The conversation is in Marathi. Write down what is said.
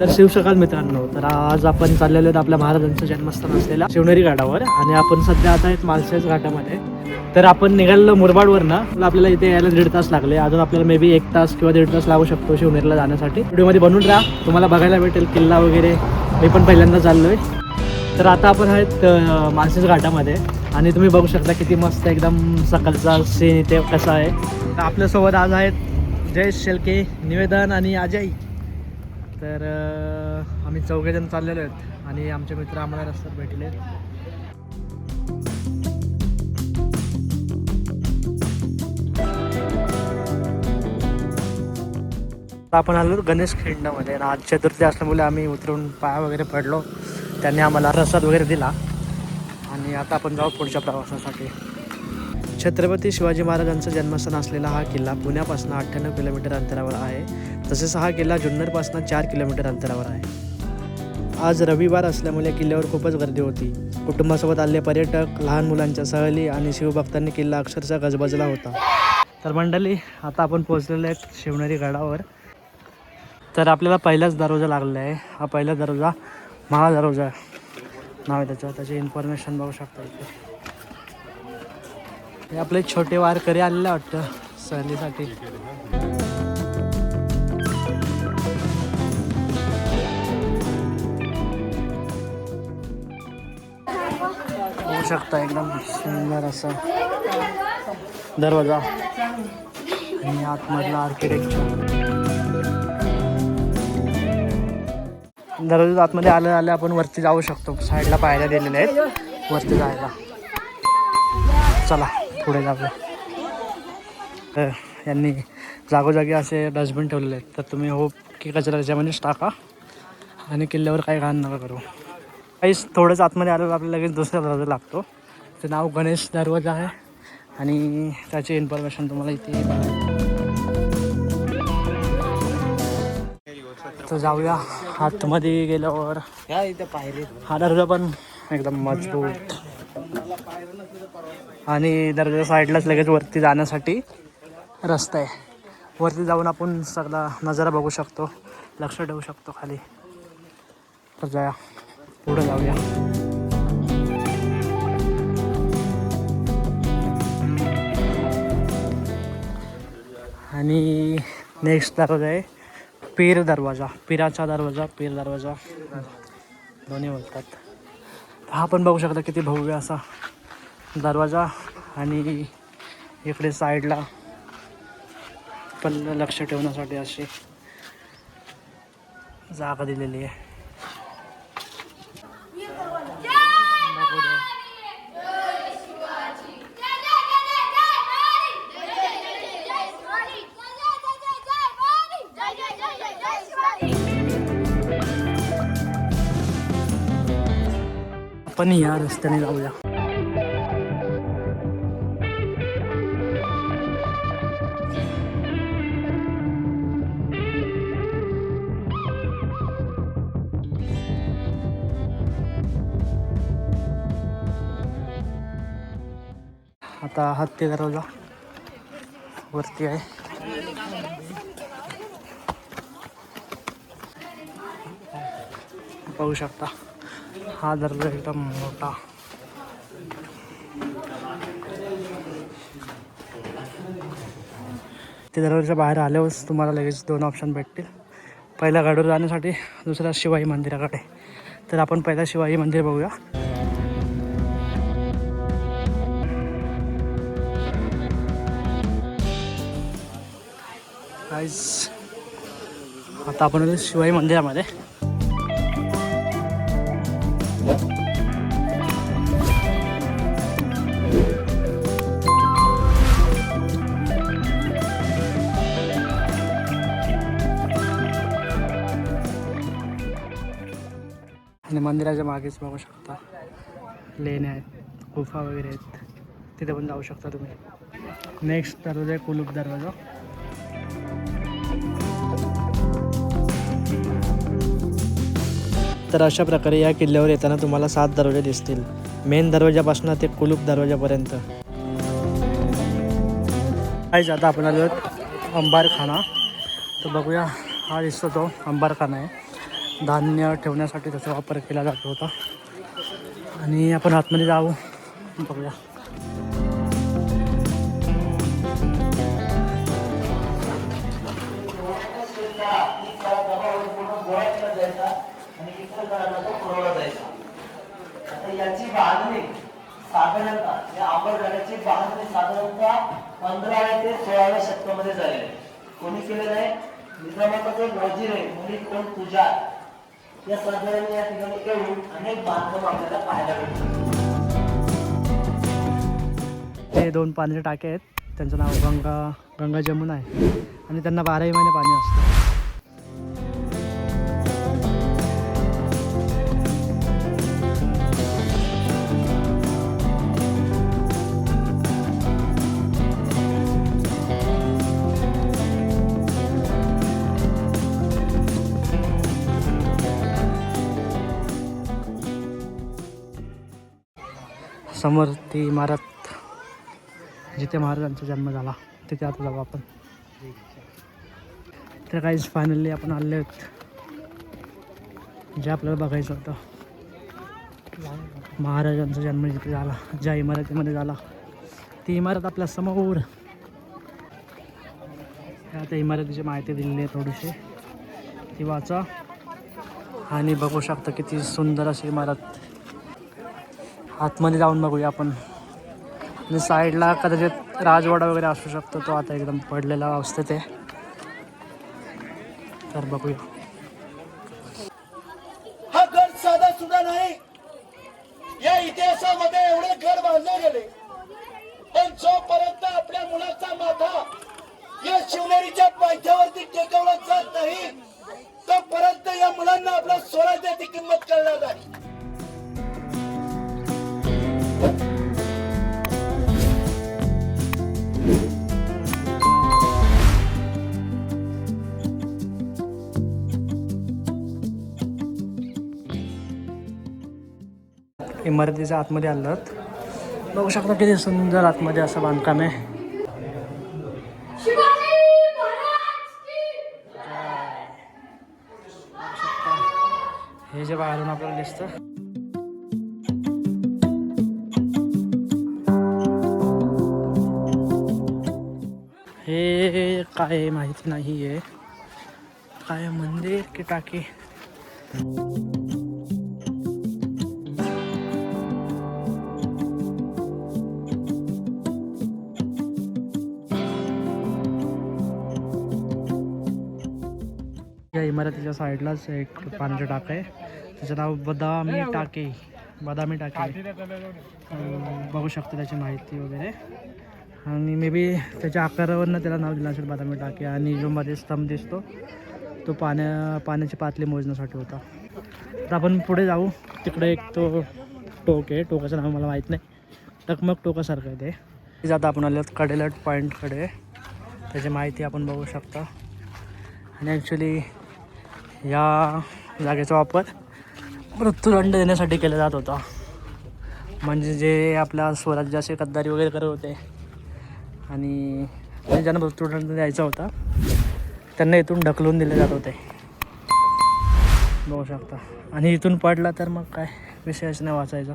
तर शिवसकाल मित्रांनो तर आज आपण चाललेलो आहेत आपल्या महाराजांचं जन्मस्थान असलेल्या शिवनेरी घाटावर आणि आपण सध्या आता आहेत मालशेज घाटामध्ये. तर आपण निघालेलो मुरबाडवर ना आपल्याला इथे यायला दीड तास लागले. अजून आपल्याला मे बी एक तास किंवा दीड तास लागू शकतो शिवनेरीला जाण्यासाठी. व्हिडिओमध्ये बनवून राहा. तुम्हाला बघायला भेटेल किल्ला वगैरे. मी पण पहिल्यांदा चाललो आहे तर आता आपण आहेत मालशेज घाटामध्ये. आणि तुम्ही बघू शकता किती मस्त एकदम सकाळचा सीन इथे कसा आहे. तर आपल्यासोबत आज आहेत जयेश शेलके निवेदन आणि अजय. तर आम्ही चौघेजण चाललेलो आहेत आणि आमचे मित्र आम्हाला रस्त्यात भेटले. आपण आलो गणेश खिंडमध्ये आणि आज चतुर्थी असल्यामुळे आम्ही उतरून पाया वगैरे पडलो. त्यांनी आम्हाला रसाद वगैरे दिला. आणि आता आपण जाऊ पुढच्या प्रवासासाठी. छत्रपती शिवाजी महाराजांचा जन्मस्थान असलेला हा किल्ला पुण्यापासून अठ्ठ्याण्णव किलोमीटर अंतरावर आहे. तसेच हा किल्ला जुन्नरपासून चार किलोमीटर अंतरावर आहे. आज रविवार असल्यामुळे किल्ल्यावर खूपच गर्दी होती. कुटुंबासोबत आलेले पर्यटक लहान मुलांच्या सहली आणि शिवभक्तांनी किल्ला अक्षरशः गजबजला होता. तर मंडळी आता आपण पोहोचलेलो आहेत शिवनेरी गडावर. तर आपल्याला पहिलाच दरवाजा लागलेला आहे. हा पहिला दरवाजा महा दरवाजा नाव आहे त्याचं. त्याची इन्फॉर्मेशन बघू शकता इथे. हे आपले छोटे वारकरी आलेले वाटतं सहलीसाठी. शकता एकदम सुंदर असा दरवाजा. आणि आतमधला आर्किटेक्चर दरवाजा आतमध्ये आलं आलं आपण वरती जाऊ शकतो. साईडला पाहायला दिलेले आहेत. वरती जायला. चला पुढे जाऊया. तर यांनी जागोजागी असे डस्टबिन ठेवलेले आहेत. तर तुम्ही होप की कचरा त्याच्यामध्येच टाका. आणि किल्ल्यावर काही घाण नका करू. काहीच थोडंच आतमध्ये आल्यावर आपल्याला लगेच दुसरा दरवाजा लागतो. ते नाव गणेश दरवाजा आहे. आणि त्याची इन्फॉर्मेशन तुम्हाला इथे तर जाऊया आतमध्ये गेल्यावर. हा दरवाजा पण एकदम मजबूत. आणि दरवाजा साईडलाच लगेच वरती जाण्यासाठी रस्ता आहे. वरती जाऊन आपण सगळा नजारा बघू शकतो. लक्ष ठेवू शकतो खाली. तर जाऊया. पुढे जाऊया. आणि नेक्स्ट दरवाजा आहे पीर दरवाजा पीराचा दरवाजा पीर दरवाजा. दोन्ही बोलतात. हा पण बघू शकता किती भव्य असा दरवाजा. आणि इकडे साईडला पण लक्ष ठेवण्यासाठी अशी जागा दिलेली आहे. आपण या रस्त्याने जाऊया आता हत्ती दरवाजा वरती आहे पाहू शकता हा दर्जा एकदम मोठा. ते दरवाजाच्या बाहेर आल्यावरच तुम्हाला लगेच दोन ऑप्शन भेटतील. पहिल्या गडवर जाण्यासाठी दुसरा शिवाई मंदिराकडे. तर आपण पहिला शिवाई मंदिर बघूया. आता आपण शिवाई मंदिरामध्ये. आणि मंदिराच्या मागेच बघू शकता. लेण्या आहेत गुफा वगैरे आहेत. तिथे पण जाऊ शकता तुम्ही. नेक्स्ट दरवाजा आहे कुलूप दरवाजा. तर अशा प्रकारे या किल्ल्यावर येताना तुम्हाला सात दरवाजे दिसतील. मेन दरवाजापासून ते कुलूप दरवाजापर्यंत काहीच आता आपण आलो आहोत अंबारखाना. तर बघूया हा दिसतो तो अंबारखाना आहे. धान्य ठेवण्यासाठी त्याचा वापर केला जात होता. आणि आपण आतमध्ये जाऊ. बघूया. याची बांधणी साधारणतः या अंबरगडाची बांधणी साधारणतः पंधराव्या ते सोळाव्या शतकामध्ये झालेली कोणी केलेलं आहे? निजामाचा जो रे मुली कोण तुझ्या या साधारण या ठिकाणी येऊन अनेक बांधकाम आपल्याला पाहायला भेटतात हे दोन पाण्याचे टाके आहेत. त्यांचं नाव गंगा गंगा जमुना आहे. आणि त्यांना बाराही महिने पाणी असतं. समोर ती इमारत जिथे महाराजांचा जन्म झाला तिथे आता जाऊ आपण. तर काहीच फायनली आपण आले आहेत. जे आपल्याला बघायचं होतं. महाराजांचा जन्म जिथे झाला ज्या इमारतीमध्ये झाला ती इमारत आपल्यासमोर. त्या त्या इमारतीची माहिती दिलेली आहे थोडीशी. ती वाचा. आणि बघू शकता किती सुंदर अशी इमारत. आतमध्ये जाऊन बघूया आपण. आणि साईडला कदाचित राजवाडा वगैरे असू शकतो तो आता एकदम पडलेला अवस्थेत आहे. तर बघूया. हा गड साधा सुद्धा नाही. या इतिहासामध्ये एवढे गड बांधले गेले. पण जोपर्यंत आपल्या मुलाचा माथा या शिवनेरीच्या पायथ्यावरती टेकवला जात नाही तोपर्यंत या मुलांना आपल्या स्वराज्याची किंमत कळणार नाही. इमारतीच्या आतमध्ये आलं बघू शकता किती सुंदर आतमध्ये असं बांधकाम आहे. हे जे बाहेरून आपल्याला दिसतं. हे काय माहिती नाही आहे काय मंदिर की टाकी? या इमारतीच्या साईडलाच एक पाण्याचं टाक आहे. त्याचं नाव बदामी टाके बदामी टाके. बघू शकतो त्याची माहिती वगैरे. आणि मे बी त्याच्या आकारावरनं त्याला नाव दिलं असेल बदामी टाके. आणि जो मध्ये स्तंभ दिसतो तो पाण्या पाण्याची पातळी मोजण्यासाठी होता. तर आपण पुढे जाऊ. तिकडे एक तो टोक आहे. टोकाचं नाव मला माहीत नाही. टकमक टोकासारखं आहे ते. जाता आपण आलो कडेलट पॉईंटकडे त्याची माहिती आपण बघू शकता. आणि ॲक्च्युली या जागेचा वापर मृत्यूदंड देण्यासाठी केला जात होता. म्हणजे जे आपल्या स्वराज्याचे गद्दारी वगैरे करत होते. आणि म्हणजे ज्यांना मृत्यूदंड द्यायचा होता त्यांना इथून ढकलून दिले जात होते. बघू शकता. आणि इथून पडला तर मग काय? विषयच नाही वाचायचा.